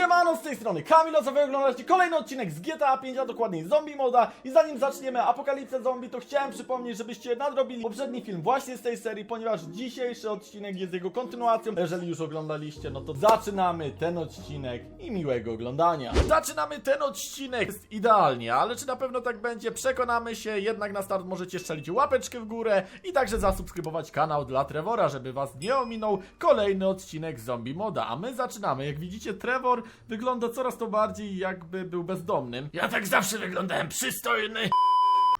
Jim Siemano, z tej strony Kamil, a co wy oglądacie kolejny odcinek z GTA 5, a dokładniej Zombie Moda i zanim zaczniemy Apokalipsę Zombie, to chciałem przypomnieć, żebyście nadrobili poprzedni film właśnie z tej serii, ponieważ dzisiejszy odcinek jest jego kontynuacją. Jeżeli już oglądaliście, no to zaczynamy ten odcinek i miłego oglądania. Zaczynamy ten odcinek, jest idealnie, ale czy na pewno tak będzie, przekonamy się, jednak na start możecie strzelić łapeczkę w górę i także zasubskrybować kanał dla Trevora, żeby was nie ominął kolejny odcinek Zombie Moda, a my zaczynamy. Jak widzicie, Trevor wygląda coraz to bardziej jakby był bezdomnym. Ja tak zawsze wyglądałem przystojny.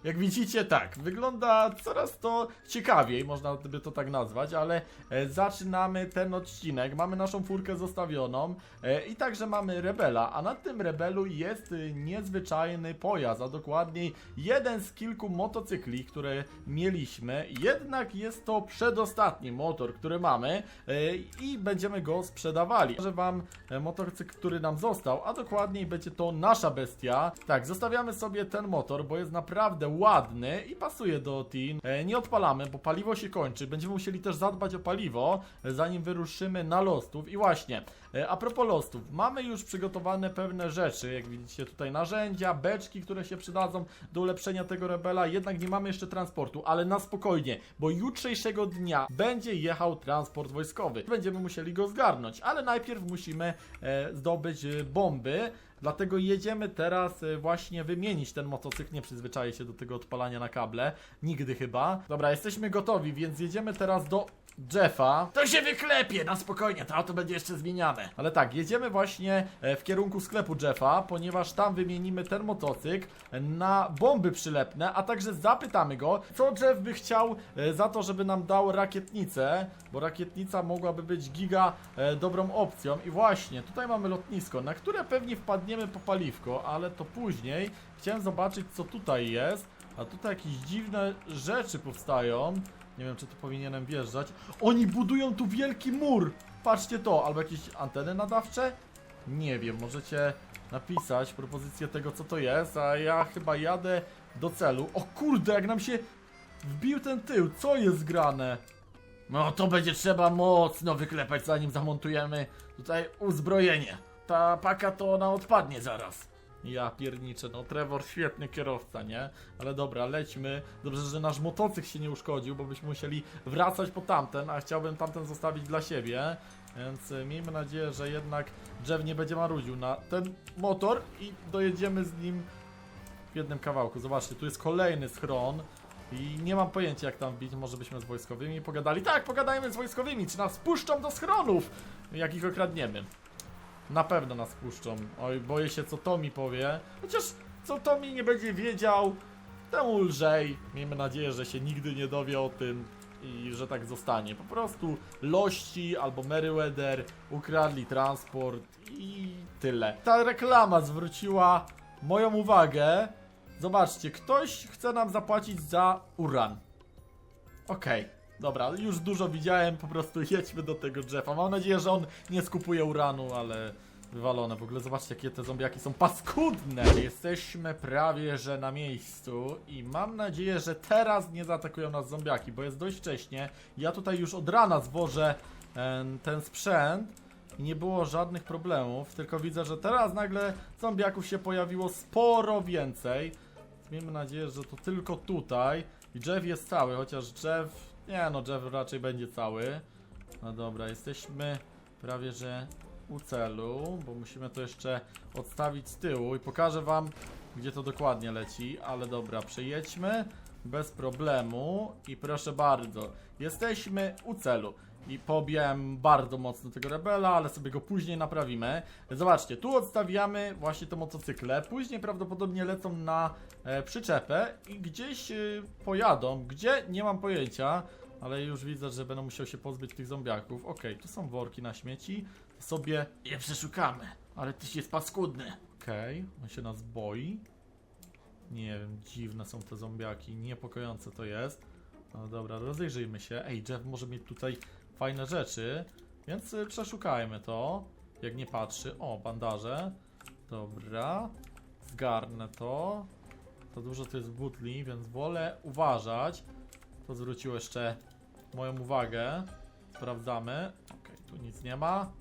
Jak widzicie, tak, wygląda coraz to ciekawiej, można by to tak nazwać, ale e, zaczynamy ten odcinek. Mamy naszą furkę zostawioną e, i także mamy rebela, a na tym rebelu jest e, niezwyczajny pojazd, a dokładniej jeden z kilku motocykli, które mieliśmy. Jednak jest to przedostatni motor, który mamy e, i będziemy go sprzedawali. Pokażę wam e, motocykl, który nam został, a dokładniej będzie to nasza bestia. Tak, zostawiamy sobie ten motor, bo jest naprawdę ładny i pasuje do Teen. E, nie odpalamy, bo paliwo się kończy. Będziemy musieli też zadbać o paliwo, e, zanim wyruszymy na lostów. I właśnie, a propos lostów, mamy już przygotowane pewne rzeczy, jak widzicie tutaj narzędzia, beczki, które się przydadzą do ulepszenia tego rebela, jednak nie mamy jeszcze transportu, ale na spokojnie, bo jutrzejszego dnia będzie jechał transport wojskowy. Będziemy musieli go zgarnąć, ale najpierw musimy e, zdobyć e, bomby. Dlatego jedziemy teraz e, właśnie wymienić ten motocykl. Nie przyzwyczaję się do tego odpalania na kable. Nigdy chyba. Dobra, jesteśmy gotowi, więc jedziemy teraz do Jeffa. To się wyklepie, na spokojnie, to auto będzie jeszcze zmieniane. Ale tak, jedziemy właśnie e, w kierunku sklepu Jeffa, ponieważ tam wymienimy ten motocykl na bomby przylepne, a także zapytamy go, co Jeff by chciał e, za to, żeby nam dał rakietnicę, bo rakietnica mogłaby być giga e, dobrą opcją. I właśnie, tutaj mamy lotnisko, na które pewnie wpadniemy po paliwko, ale to później. Chciałem zobaczyć, co tutaj jest, a tutaj jakieś dziwne rzeczy powstają. Nie wiem, czy tu powinienem wjeżdżać. Oni budują tu wielki mur! Patrzcie to, albo jakieś anteny nadawcze? Nie wiem, możecie napisać propozycję tego, co to jest, a ja chyba jadę do celu. O kurde, jak nam się wbił ten tył, co jest grane? No to będzie trzeba mocno wyklepać, zanim zamontujemy tutaj uzbrojenie. Ta paka to ona odpadnie zaraz. Ja pierniczę, no Trevor świetny kierowca, nie? Ale dobra, lećmy. Dobrze, że nasz motocykl się nie uszkodził, bo byśmy musieli wracać po tamten, a chciałbym tamten zostawić dla siebie. Więc y, miejmy nadzieję, że jednak Jeff nie będzie marudził na ten motor i dojedziemy z nim w jednym kawałku. Zobaczcie, tu jest kolejny schron. I nie mam pojęcia jak tam wbić, może byśmy z wojskowymi pogadali. Tak, pogadajmy z wojskowymi, czy nas puszczą do schronów, jak ich okradniemy. Na pewno nas puszczą. Oj, boję się co to mi powie. Chociaż co to mi nie będzie wiedział, temu lżej. Miejmy nadzieję, że się nigdy nie dowie o tym i że tak zostanie. Po prostu Lości albo Meriwether ukradli transport i tyle. Ta reklama zwróciła moją uwagę. Zobaczcie, ktoś chce nam zapłacić za uran. Okej, dobra, już dużo widziałem, po prostu jedźmy do tego Jeffa. Mam nadzieję, że on nie skupuje uranu, ale wywalone. W ogóle zobaczcie, jakie te zombiaki są paskudne. Jesteśmy prawie, że na miejscu i mam nadzieję, że teraz nie zaatakują nas zombiaki, bo jest dość wcześnie. Ja tutaj już od rana zwożę ten sprzęt i nie było żadnych problemów, tylko widzę, że teraz nagle zombiaków się pojawiło sporo więcej. Miejmy nadzieję, że to tylko tutaj. I Jeff jest cały, chociaż Jeff... Nie no, Jeff raczej będzie cały. No dobra, jesteśmy prawie, że u celu, bo musimy to jeszcze odstawić z tyłu i pokażę wam, gdzie to dokładnie leci. Ale dobra, przejedźmy bez problemu i proszę bardzo, jesteśmy u celu. I pobijałem bardzo mocno tego rebela, ale sobie go później naprawimy. Zobaczcie, tu odstawiamy właśnie te motocykle, później prawdopodobnie lecą na e, przyczepę i gdzieś e, pojadą, gdzie nie mam pojęcia, ale już widzę, że będę musiał się pozbyć tych zombiaków. Okej, tu są worki na śmieci, to sobie je przeszukamy, ale tyś jest paskudny. Okej, on się nas boi. Nie wiem, dziwne są te zombiaki, niepokojące to jest. No dobra, rozejrzyjmy się. Ej, Jeff może mieć tutaj fajne rzeczy, więc y, przeszukajmy to. Jak nie patrzy. O, bandaże. Dobra. Zgarnę to. To dużo to jest butli, więc wolę uważać. To zwróciło jeszcze moją uwagę. Sprawdzamy. Okej, tu nic nie ma.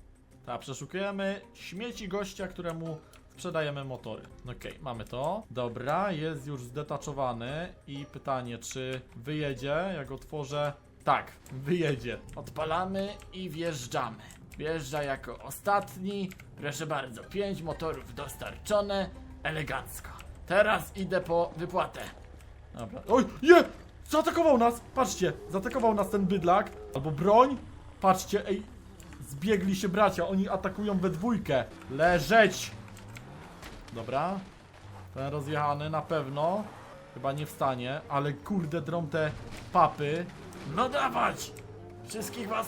Tak, przeszukujemy śmieci gościa, któremu sprzedajemy motory. Okej, mamy to. Dobra, jest już zdetaczowany i pytanie, czy wyjedzie, jak otworzę... Tak, wyjedzie. Odpalamy i wjeżdżamy. Wjeżdża jako ostatni. Proszę bardzo, pięć motorów dostarczone. Elegancko. Teraz idę po wypłatę. Dobra. Oj, je! Zaatakował nas! Patrzcie, zaatakował nas ten bydlak. Albo broń. Patrzcie, ej. Zbiegli się bracia, oni atakują we dwójkę. Leżeć! Dobra. Ten rozjechany na pewno. Chyba nie wstanie, ale kurde drą te papy. No dawać! Wszystkich was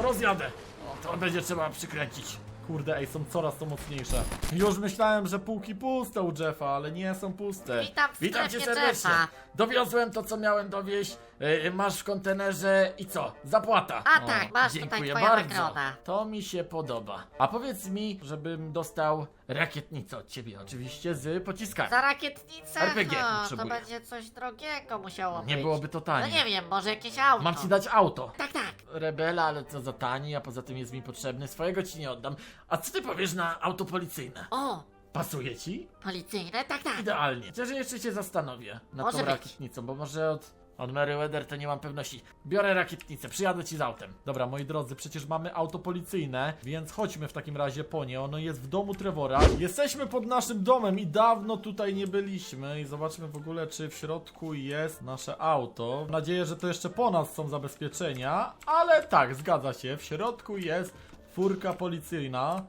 rozjadę. O, to będzie trzeba przykręcić. Kurde, ej, są coraz to mocniejsze. Już myślałem, że półki puste u Jeffa, ale nie są puste. Witam w Witam cię strefie serdecznie. Jeffa. Dowiozłem to, co miałem dowieść. Yy, masz w kontenerze i co? Zapłata. A tak, masz tutaj Dziękuję twoja bardzo. nagroda. To mi się podoba. A powiedz mi, żebym dostał rakietnicę od ciebie, oczywiście z pociskami. Za rakietnicę? RPG no, to potrzebuję. będzie coś drogiego musiało Nie być. byłoby to No tanie. nie wiem, może jakieś auto. Mam ci dać auto. Tak, tak. Rebela, ale co za tani, a poza tym jest mi potrzebny. Swojego ci nie oddam. A co ty powiesz na auto policyjne? O, Pasuje ci? policyjne, tak, tak. Idealnie. Chociaż jeszcze się zastanowię nad Może tą być. rakietnicą, bo może od, od Meriwether to nie mam pewności. Biorę rakietnicę, przyjadę ci z autem. Dobra, moi drodzy, przecież mamy auto policyjne, więc chodźmy w takim razie po nie. Ono jest w domu Trevora. Jesteśmy pod naszym domem i dawno tutaj nie byliśmy. I zobaczmy w ogóle, czy w środku jest nasze auto. Mam nadzieję, że to jeszcze po nas są zabezpieczenia, ale tak, zgadza się. W środku jest furka policyjna.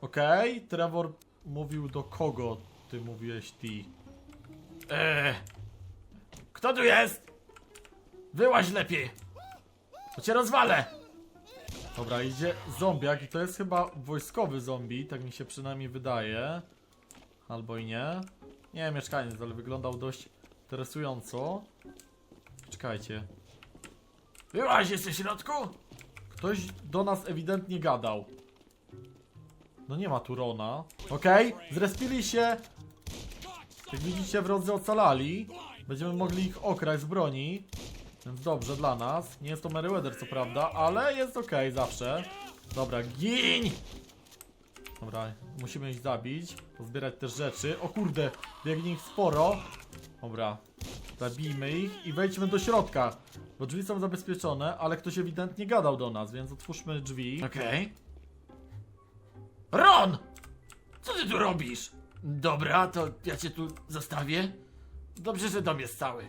Okej, Trevor mówił do kogo ty mówiłeś ty? Eee, kto tu jest? Wyłaź lepiej. To cię rozwalę. Dobra, idzie zombiak i to jest chyba wojskowy zombie, tak mi się przynajmniej wydaje. Albo i nie. Nie, mieszkaniec, ale wyglądał dość interesująco. Czekajcie. Wyłaź, jesteś w środku? Ktoś do nas ewidentnie gadał. No nie ma tu Rona. Okej, zrespili się. Jak widzicie, wrodzy ocalali. Będziemy mogli ich okraść z broni. Więc dobrze dla nas. Nie jest to Meriwether co prawda, ale jest okej zawsze. Dobra, gin! Dobra, musimy ich zabić. Pozbierać też rzeczy. O kurde, biegnie ich sporo. Dobra, zabijmy ich i wejdźmy do środka. Bo drzwi są zabezpieczone, ale ktoś ewidentnie gadał do nas, więc otwórzmy drzwi. Okej. Ron! Co ty tu robisz? Dobra, to ja cię tu zostawię. Dobrze, że dom jest cały.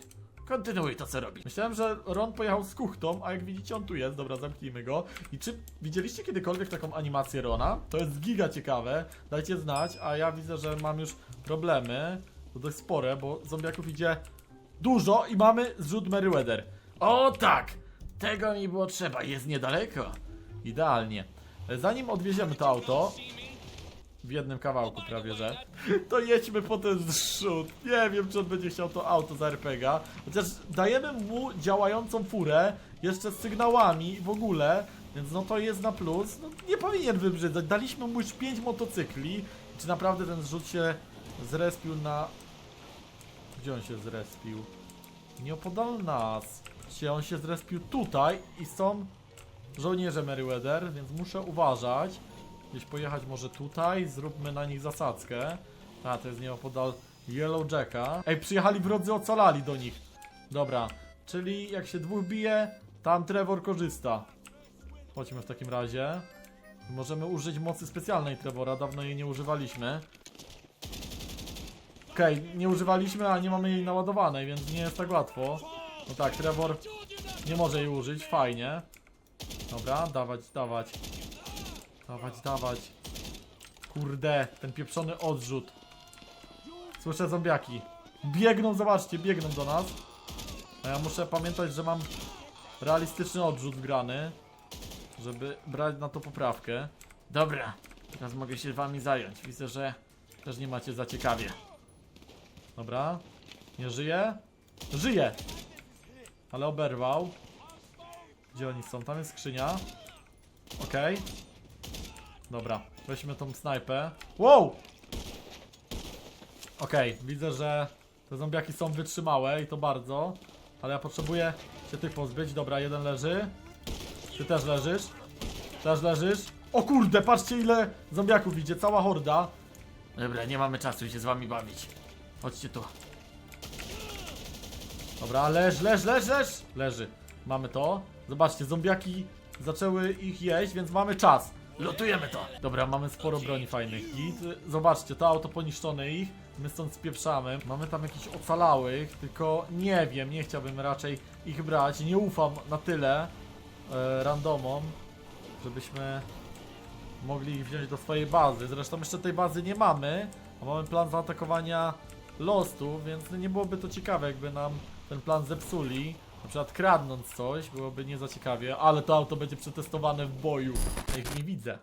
Kontynuuj to, co robisz. Myślałem, że Ron pojechał z kuchtą, a jak widzicie on tu jest. Dobra, zamknijmy go. I czy widzieliście kiedykolwiek taką animację Rona? To jest giga ciekawe. Dajcie znać, a ja widzę, że mam już problemy. To dość spore, bo zombiaków idzie dużo i mamy zrzut Meriwether. O tak! Tego mi było trzeba, jest niedaleko. Idealnie. Zanim odwieziemy to auto, w jednym kawałku prawie, że, to jedźmy po ten zrzut. Nie wiem, czy on będzie chciał to auto za RPGa. Chociaż dajemy mu działającą furę, jeszcze z sygnałami w ogóle, więc no to jest na plus. No, nie powinien wybrzydzać. Daliśmy mu już 5 motocykli. Czy naprawdę ten zrzut się zrespił na... Gdzie on się zrespił? Nieopodal nas. Czy on się zrespił tutaj i są żołnierze Meriwether, więc muszę uważać. Gdzieś pojechać może tutaj, zróbmy na nich zasadzkę. A, to jest nieopodal Yellow Jacka. Ej, przyjechali wrodzy, ocalali do nich. Dobra, czyli jak się dwóch bije, tam Trevor korzysta. Chodźmy w takim razie. Możemy użyć mocy specjalnej Trevora, dawno jej nie używaliśmy. Okej, nie używaliśmy, a nie mamy jej naładowanej, więc nie jest tak łatwo. No tak, Trevor nie może jej użyć, fajnie. Dobra, dawać, dawać. Dawać, dawać. Kurde, ten pieprzony odrzut. Słyszę zombiaki. Biegną, zobaczcie, biegną do nas. A ja muszę pamiętać, że mam realistyczny odrzut wgrany. Żeby brać na to poprawkę. Dobra, teraz mogę się wami zająć. Widzę, że też nie macie za ciekawie. Dobra. Nie żyje? Żyje! Ale oberwał. Gdzie oni są? Tam jest skrzynia. Okej. Dobra, weźmy tą snajpę. Wow! Okej, widzę, że te zombiaki są wytrzymałe i to bardzo. Ale ja potrzebuję się tych pozbyć. Dobra, jeden leży. Ty też leżysz. Też leżysz? O kurde, patrzcie ile zombiaków idzie, cała horda. Dobra, nie mamy czasu się z wami bawić. Chodźcie tu. Dobra, leż, leż, leż, leż. Leży. Mamy to. Zobaczcie, zombiaki zaczęły ich jeść, więc mamy czas. Lutujemy to. Dobra, mamy sporo broni fajnych. Git. Zobaczcie, to auto poniszczone ich. My stąd spieprzamy. Mamy tam jakichś ocalałych, tylko nie wiem, nie chciałbym raczej ich brać. Nie ufam na tyle e, randomom, żebyśmy mogli ich wziąć do swojej bazy. Zresztą jeszcze tej bazy nie mamy, a mamy plan zaatakowania Lostu, więc nie byłoby to ciekawe, jakby nam ten plan zepsuli. Na przykład kradnąc coś, byłoby nie za ciekawie, ale to auto będzie przetestowane w boju. Ja ich nie widzę.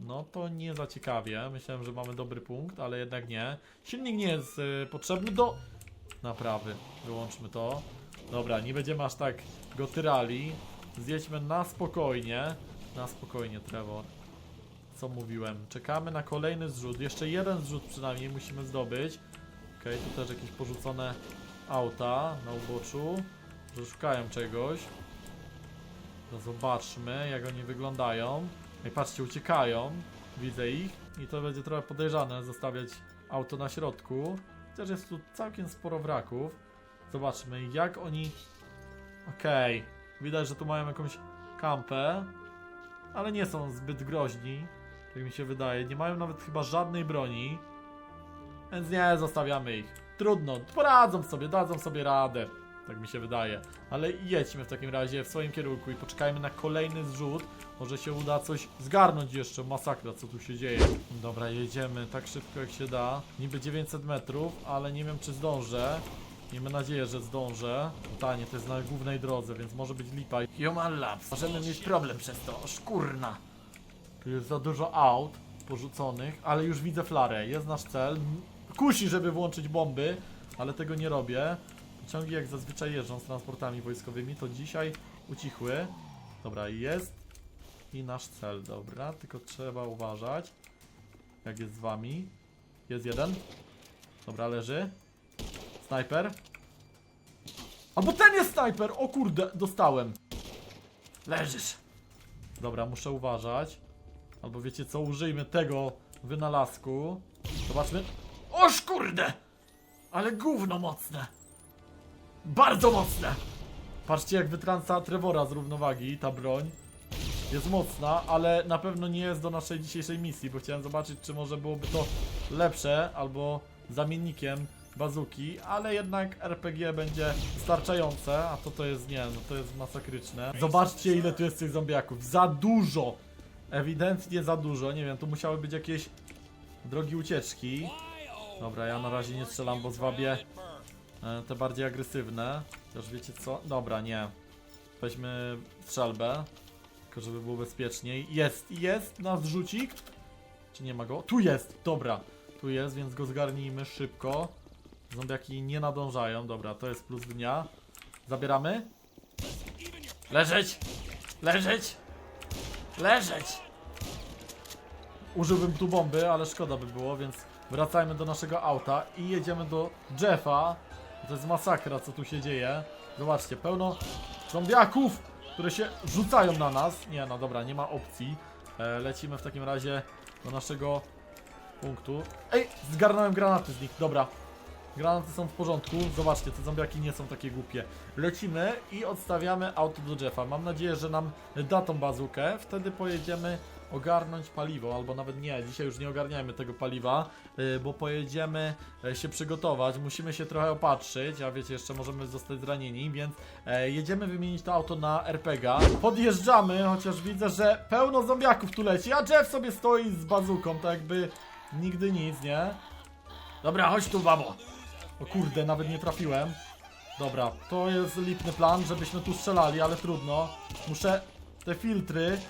No to nie za ciekawie. Myślałem, że mamy dobry punkt, ale jednak nie. Silnik nie jest y, potrzebny do naprawy. Wyłączmy to. Dobra, nie będziemy aż tak go tyrali. Zjedźmy na spokojnie. Na spokojnie, Trevor. Co mówiłem? Czekamy na kolejny zrzut. Jeszcze jeden zrzut przynajmniej musimy zdobyć. Okej, tu też jakieś porzucone auta na uboczu. Że szukają czegoś. No zobaczmy, jak oni wyglądają. Ej, patrzcie, uciekają. Widzę ich. I to będzie trochę podejrzane zostawiać auto na środku. Chociaż jest tu całkiem sporo wraków. Zobaczmy, jak oni... Okej. Widać, że tu mają jakąś kampę. Ale nie są zbyt groźni. Tak mi się wydaje. Nie mają nawet chyba żadnej broni. Więc nie, zostawiamy ich. Trudno, poradzą sobie, dadzą sobie radę. Tak mi się wydaje. Ale jedźmy w takim razie w swoim kierunku i poczekajmy na kolejny zrzut. Może się uda coś zgarnąć jeszcze. Masakra, co tu się dzieje. Dobra, jedziemy tak szybko jak się da. Niby 900 metrów, ale nie wiem czy zdążę. Miejmy nadzieję, że zdążę. Pytanie, to jest na głównej drodze, więc może być lipa. Human Labs. Możemy mieć problem przez to. Szkurna. Tu jest za dużo aut porzuconych, ale już widzę flarę. Jest nasz cel. Kusi, żeby włączyć bomby, ale tego nie robię. Pociągi jak zazwyczaj jeżdżą z transportami wojskowymi, to dzisiaj ucichły. Dobra, jest i nasz cel, dobra, tylko trzeba uważać, jak jest z wami. Jest jeden. Dobra, leży. Snajper. Albo ten jest snajper! O kurde, dostałem. Leżysz. Dobra, muszę uważać. Albo wiecie co, użyjmy tego wynalazku. Zobaczmy. Oż kurde! Ale gówno mocne. Bardzo mocne. Patrzcie jak wytrąca Trevora z równowagi ta broń. Jest mocna, ale na pewno nie jest do naszej dzisiejszej misji, bo chciałem zobaczyć czy może byłoby to lepsze albo zamiennikiem bazuki, ale jednak RPG będzie starczające, a to to jest nie, no to jest masakryczne. Zobaczcie ile tu jest tych zombiaków, za dużo! Ewidentnie za dużo, nie wiem, tu musiały być jakieś drogi ucieczki. Dobra, ja na razie nie strzelam, bo zwabię te bardziej agresywne. Chociaż wiecie co? Dobra, nie. Weźmy strzelbę, tylko żeby było bezpieczniej. Jest, jest nasz rzucik. Czy nie ma go? Tu jest, dobra. Tu jest, więc go zgarnijmy szybko. Zombiaki nie nadążają, dobra, to jest plus dnia. Zabieramy? Leżeć. Leżeć. Leżeć. Użyłbym tu bomby, ale szkoda by było, więc wracajmy do naszego auta i jedziemy do Jeffa. To jest masakra, co tu się dzieje. Zobaczcie, pełno zombiaków, które się rzucają na nas. Nie, no dobra, nie ma opcji. E, lecimy w takim razie do naszego punktu. Ej, zgarnąłem granaty z nich, dobra. Granaty są w porządku. Zobaczcie, te zombiaki nie są takie głupie. Lecimy i odstawiamy auto do Jeffa. Mam nadzieję, że nam da tą bazukę. Wtedy pojedziemy ogarnąć paliwo, albo nawet nie, dzisiaj już nie ogarniajmy tego paliwa, yy, bo pojedziemy e, się przygotować, musimy się trochę opatrzyć, a wiecie, jeszcze możemy zostać zranieni, więc e, jedziemy wymienić to auto na RPGa. Podjeżdżamy, chociaż widzę, że pełno zombiaków tu leci, a Jeff sobie stoi z bazuką, tak jakby nigdy nic, nie? Dobra, chodź tu, babo. O kurde, nawet nie trafiłem. Dobra, to jest lipny plan, żebyśmy tu strzelali, ale trudno. Muszę te filtry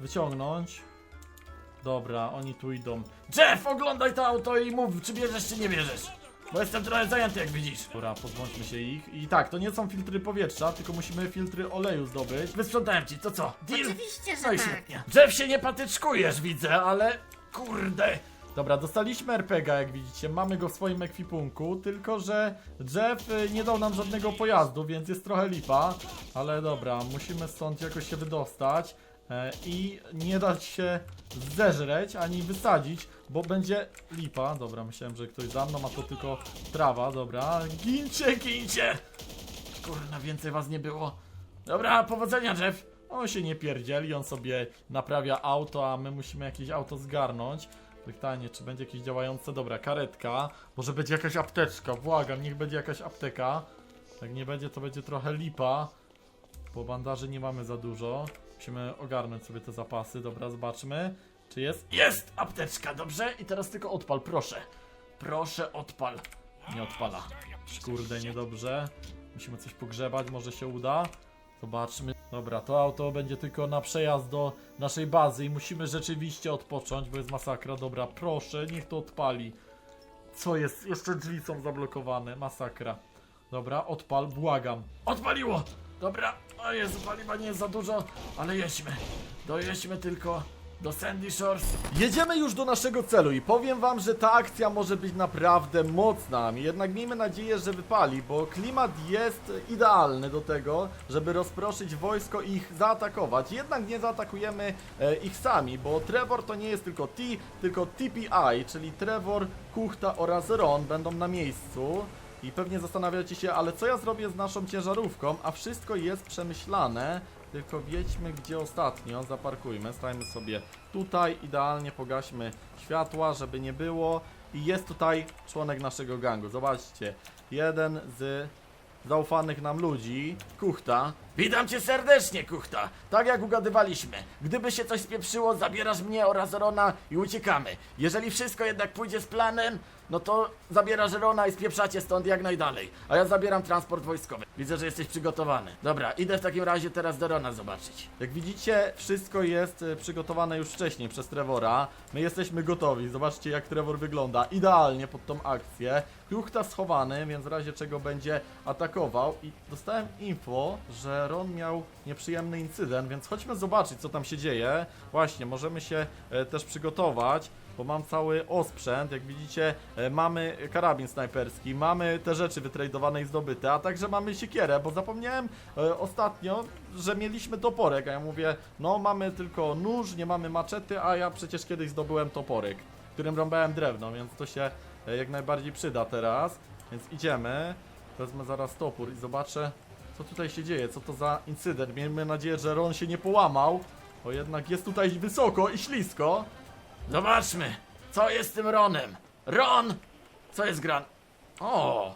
wyciągnąć. Dobra, oni tu idą. Jeff, oglądaj to auto i mów, czy bierzesz, czy nie bierzesz. Bo jestem trochę zajęty, jak widzisz. Dobra, pozbądźmy się ich. I tak, to nie są filtry powietrza, tylko musimy filtry oleju zdobyć. Wysprzątałem ci, to co? Deal? Oczywiście, że No i tak. świetnie. Jeff się nie patyczkujesz, widzę, ale... Kurde. Dobra, dostaliśmy RPG, jak widzicie, mamy go w swoim ekwipunku, tylko że Jeff y, nie dał nam żadnego pojazdu, więc jest trochę lipa, ale dobra, musimy stąd jakoś się wydostać. e, i nie dać się zeżreć ani wysadzić, bo będzie lipa. Dobra, myślałem, że ktoś za mną, a to tylko trawa, dobra. Gincie, gincie! Kurna, więcej was nie było. Dobra, powodzenia, Jeff. On się nie pierdzieli, on sobie naprawia auto, a my musimy jakieś auto zgarnąć. Pytanie, czy będzie jakieś działające, dobra, karetka, może będzie jakaś apteczka, błagam, niech będzie jakaś apteka. Jak nie będzie, to będzie trochę lipa, bo bandaży nie mamy za dużo. Musimy ogarnąć sobie te zapasy, dobra, zobaczmy, czy jest. Jest apteczka, dobrze? I teraz tylko odpal, proszę. Proszę, odpal. Nie odpala. Kurde, niedobrze. Musimy coś pogrzebać, może się uda. Zobaczmy. Dobra, to auto będzie tylko na przejazd do naszej bazy i musimy rzeczywiście odpocząć, bo jest masakra. Dobra, proszę, niech to odpali. Co jest? Jeszcze drzwi są zablokowane. Masakra. Dobra, odpal, błagam. Odpaliło! Dobra, o Jezu, paliwa nie jest za dużo, ale jedźmy. Dojedźmy tylko do Sandy Shores. Jedziemy już do naszego celu i powiem wam, że ta akcja może być naprawdę mocna. Jednak miejmy nadzieję, że wypali, bo klimat jest idealny do tego, żeby rozproszyć wojsko i ich zaatakować. Jednak nie zaatakujemy e, ich sami, bo Trevor to nie jest tylko T, tylko TPI, czyli Trevor, Kuchta oraz Ron będą na miejscu. I pewnie zastanawiacie się, ale co ja zrobię z naszą ciężarówką, a wszystko jest przemyślane. Tylko wiedźmy gdzie ostatnio, zaparkujmy, stajmy sobie tutaj, idealnie pogaśmy światła, żeby nie było. I jest tutaj członek naszego gangu, zobaczcie, jeden z zaufanych nam ludzi, Kuchta. Witam cię serdecznie, kuchta. Tak jak ugadywaliśmy. Gdyby się coś spieprzyło, zabierasz mnie oraz Rona i uciekamy. Jeżeli wszystko jednak pójdzie z planem, no to zabierasz Rona i spieprzacie stąd jak najdalej. A ja zabieram transport wojskowy. Widzę, że jesteś przygotowany. Dobra, idę w takim razie teraz do Rona zobaczyć. Jak widzicie, wszystko jest e, przygotowane już wcześniej przez Trevora. My jesteśmy gotowi. Zobaczcie, jak Trevor wygląda. Idealnie pod tą akcję. Kuchta schowany, więc w razie czego będzie atakował. I dostałem info, że Ron miał nieprzyjemny incydent, więc chodźmy zobaczyć, co tam się dzieje. Właśnie, możemy się e, też przygotować. Bo mam cały osprzęt, jak widzicie e, mamy karabin snajperski, mamy te rzeczy wytradowane i zdobyte, a także mamy siekierę, bo zapomniałem e, ostatnio, że mieliśmy toporek, a ja mówię, no mamy tylko nóż, nie mamy maczety, a ja przecież kiedyś zdobyłem toporek, którym rąbałem drewno, więc to się e, jak najbardziej przyda teraz, więc idziemy, wezmę zaraz topór i zobaczę, co tutaj się dzieje, co to za incydent, miejmy nadzieję, że Ron się nie połamał, bo jednak jest tutaj wysoko i ślisko, Zobaczmy, co jest z tym Ronem. Ron! Co jest gran? O!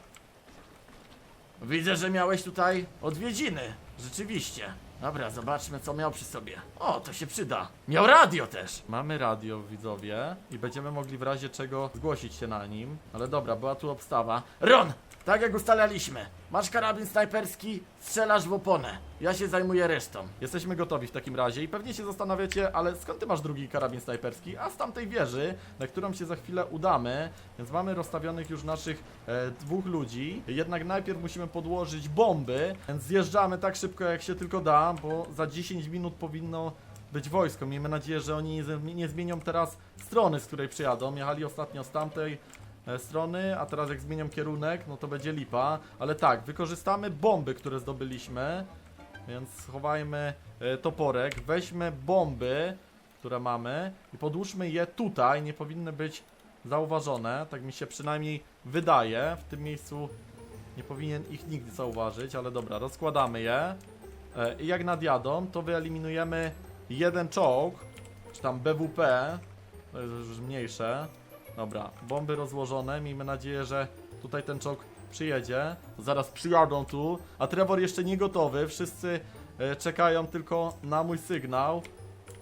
Widzę, że miałeś tutaj odwiedziny. Rzeczywiście. Dobra, zobaczmy, co miał przy sobie. O, to się przyda. Miał radio też. Mamy radio, widzowie, i będziemy mogli w razie czego zgłosić się na nim. Ale dobra, była tu obstawa. Ron! Tak jak ustalaliśmy. Masz karabin snajperski, strzelasz w oponę. Ja się zajmuję resztą. Jesteśmy gotowi w takim razie i pewnie się zastanawiacie, ale skąd ty masz drugi karabin snajperski? A z tamtej wieży, na którą się za chwilę udamy, więc mamy rozstawionych już naszych e, dwóch ludzi. Jednak najpierw musimy podłożyć bomby, więc zjeżdżamy tak szybko jak się tylko da, bo za 10 minut powinno być wojsko. Miejmy nadzieję, że oni nie, zmi- nie zmienią teraz strony, z której przyjadą. Jechali ostatnio z tamtej strony, a teraz jak zmienią kierunek, no to będzie lipa. Ale tak, wykorzystamy bomby, które zdobyliśmy. Więc schowajmy e, toporek, weźmy bomby, które mamy i podłóżmy je tutaj, nie powinny być zauważone, tak mi się przynajmniej wydaje. W tym miejscu nie powinien ich nikt zauważyć, ale dobra, rozkładamy je. E, I jak nadjadą, to wyeliminujemy jeden czołg, czy tam BWP, to jest już mniejsze. Dobra, bomby rozłożone, miejmy nadzieję, że tutaj ten czołg przyjedzie. Zaraz przyjadą tu, a Trevor jeszcze nie gotowy, wszyscy e, czekają tylko na mój sygnał.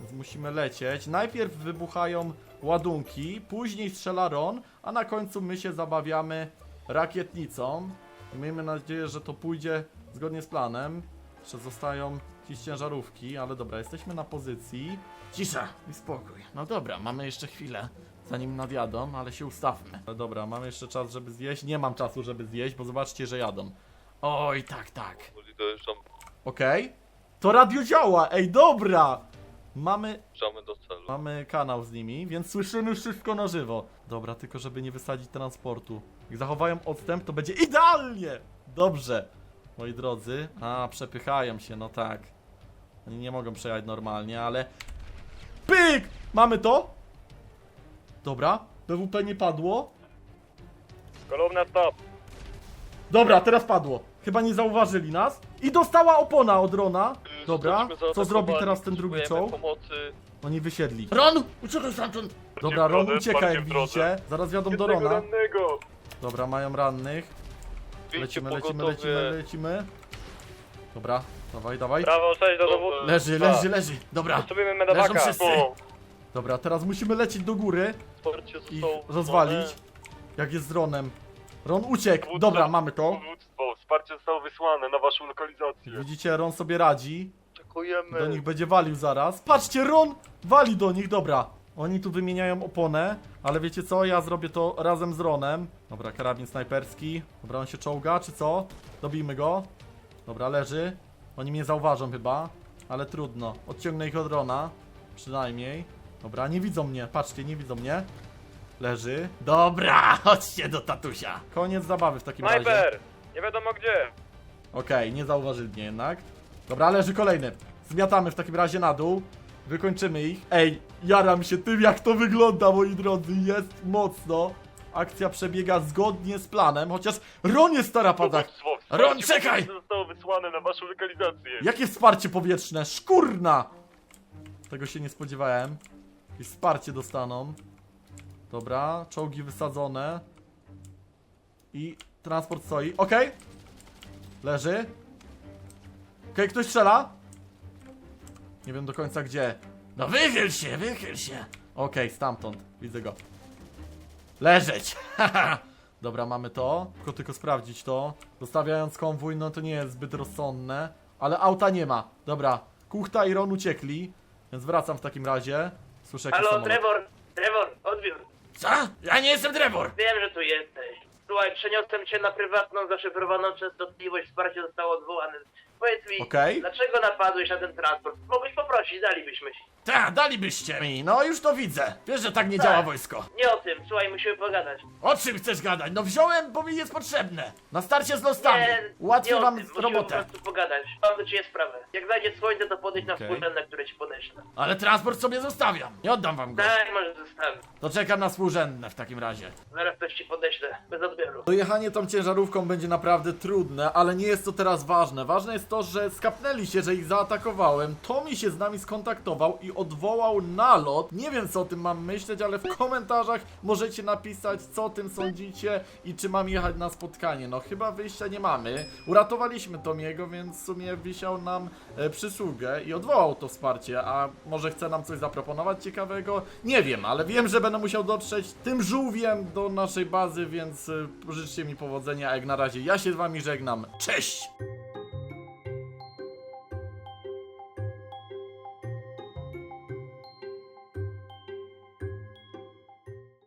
Więc musimy lecieć. Najpierw wybuchają ładunki, później strzela Ron, a na końcu my się zabawiamy rakietnicą. Miejmy nadzieję, że to pójdzie zgodnie z planem. Jeszcze zostają jakieś ciężarówki, ale dobra, jesteśmy na pozycji. Cisza i spokój. No dobra, mamy jeszcze chwilę, zanim nadjadą, ale się ustawmy. Ale dobra, mamy jeszcze czas, żeby zjeść. Nie mam czasu, żeby zjeść, bo zobaczcie, że jadą. Oj, tak, tak. Dojeżdżam, Okej? To radio działa! Ej, dobra! Mamy, dojeżdżamy do celu. mamy kanał z nimi, więc słyszymy wszystko na żywo. Dobra, tylko żeby nie wysadzić transportu. Jak zachowają odstęp, to będzie idealnie! Dobrze, moi drodzy. A, przepychają się, no tak. Oni nie mogą przejechać normalnie, ale... Pyk! Mamy to! Dobra, PWP nie padło. Kolumna stop. Dobra, teraz padło. Chyba nie zauważyli nas. I dostała opona od Rona. Dobra, co zrobi teraz ten drugi pomocy. Oni wysiedli. Ron, uciekaj stamtąd! Dobra, Ron drodze, ucieka jak w drodze. widzicie. Zaraz jadą do Jednego Rona. rannego. Dobra, mają rannych. Lecimy, lecimy, lecimy, lecimy. Dobra, dawaj, dawaj. Prawo 6 do. Leży, leży, leży. Dobra. Potrzebujemy Leżą medabaka. wszyscy. Dobra, teraz musimy lecieć do góry Wsparcie i zostało rozwalić. wysłane. Jak jest z Ronem. Ron uciekł. Dowódca- Dobra, mamy to. Dowództwo, wsparcie zostało wysłane na waszą lokalizację. Widzicie, Ron sobie radzi. Czekujemy. Do nich będzie walił zaraz. Patrzcie, Ron wali do nich, dobra. Oni tu wymieniają oponę, ale wiecie co? Ja zrobię to razem z Ronem. Dobra, karabin snajperski. Dobra, on się czołga, czy co? Dobijmy go. Dobra, leży. Oni mnie zauważą chyba, ale trudno. Odciągnę ich od Rona. Przynajmniej. Dobra, nie widzą mnie. Patrzcie, nie widzą mnie. Leży. Dobra, chodźcie do tatusia. Koniec zabawy w takim razie. Sniper! Nie wiadomo gdzie. Okej, nie zauważyli mnie jednak. Dobra, leży kolejny. Zmiatamy w takim razie na dół. Wykończymy ich. Ej, jaram się tym, jak to wygląda, moi drodzy. Jest mocno. Akcja przebiega zgodnie z planem, chociaż Ron jest. Dowództwo, Ron, czekaj! zostało wysłane na waszą lokalizację. Jakie wsparcie powietrzne? Szkurna! Tego się nie spodziewałem. Jakieś wsparcie dostaną. Dobra, czołgi wysadzone. I transport stoi. Okej. Leży. Okej, ktoś strzela? Nie wiem do końca gdzie. No wychyl się, wychyl się. Okej, stamtąd. Widzę go. Leżeć! Dobra, mamy to. Tylko tylko sprawdzić to. Zostawiając konwój, no to nie jest zbyt rozsądne. Ale auta nie ma. Dobra. Kuchta i Ron uciekli. Więc wracam w takim razie. Słyszę jakiś Halo, samolot. Trevor, Trevor, odbiór. Co? Ja nie jestem Trevor. Wiem, że tu jesteś. Słuchaj, przeniosłem cię na prywatną, zaszyfrowaną częstotliwość, wsparcie zostało odwołane. Powiedz mi, Okej. dlaczego napadłeś na ten transport? Mogłeś poprosić, dalibyśmy ci. Tak, dalibyście mi. No już to widzę. Wiesz, że tak nie działa wojsko. Nie o tym, słuchaj, musimy pogadać. O czym chcesz gadać? No wziąłem, bo mi jest potrzebne. Na starcie z lostami. Nie, Ułatwię wam tym, musimy robotę. po prostu pogadać. Mam do ciebie sprawę. Jak zajdzie słońce, to podejdź na Okej. współrzędne, które ci podeślę. Ale transport sobie zostawiam. Nie oddam wam go. Tak, może zostawić. To czekam na współrzędne w takim razie. Zaraz coś ci podeślę, bez odbioru. Dojechanie tą ciężarówką będzie naprawdę trudne, ale nie jest to teraz ważne. Ważne jest to, że skapnęli się, że ich zaatakowałem. Tommy się z nami skontaktował i odwołał nalot. Nie wiem, co o tym mam myśleć, ale w komentarzach możecie napisać, co o tym sądzicie i czy mam jechać na spotkanie. No, chyba wyjścia nie mamy. Uratowaliśmy Tomiego, więc w sumie wisiał nam e, przysługę i odwołał to wsparcie. A może chce nam coś zaproponować ciekawego? Nie wiem, ale wiem, że będę musiał dotrzeć tym żółwiem do naszej bazy, więc e, życzcie mi powodzenia. A jak na razie ja się z wami żegnam. Cześć!